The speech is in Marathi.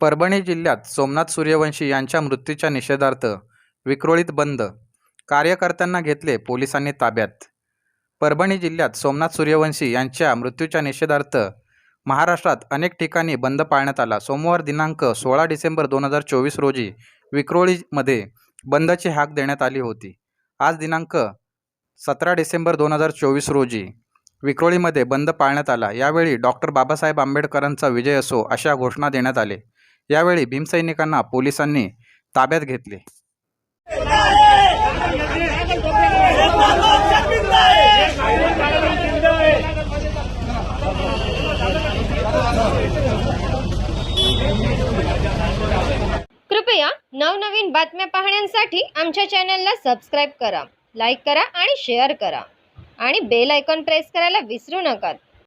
परभणी जिल्ह्यात सोमनाथ सूर्यवंशी यांच्या मृत्यूच्या निषेधार्थ विक्रोळीत बंद. कार्यकर्त्यांना घेतले पोलिसांनी ताब्यात. परभणी जिल्ह्यात सोमनाथ सूर्यवंशी यांच्या मृत्यूच्या निषेधार्थ महाराष्ट्रात अनेक ठिकाणी बंद पाळण्यात आला. सोमवार दिनांक सोळा डिसेंबर दोन हजार चोवीस रोजी विक्रोळीमध्ये बंदची हाक देण्यात आली होती. आज दिनांक सतरा डिसेंबर दोन हजार चोवीस रोजी विक्रोळीमध्ये बंद पाळण्यात आला. यावेळी डॉक्टर बाबासाहेब आंबेडकरांचा विजय असो अशा घोषणा देण्यात आले यावेळी भीमसैनिकांना पोलिसांनी ताब्यात घेतले. कृपया नवनवीन बातम्या पाहण्यासाठी आमच्या चॅनलला सबस्क्राईब करा लाईक करा आणि शेअर करा. आणि बेल आयकॉन प्रेस करायला विसरू नका.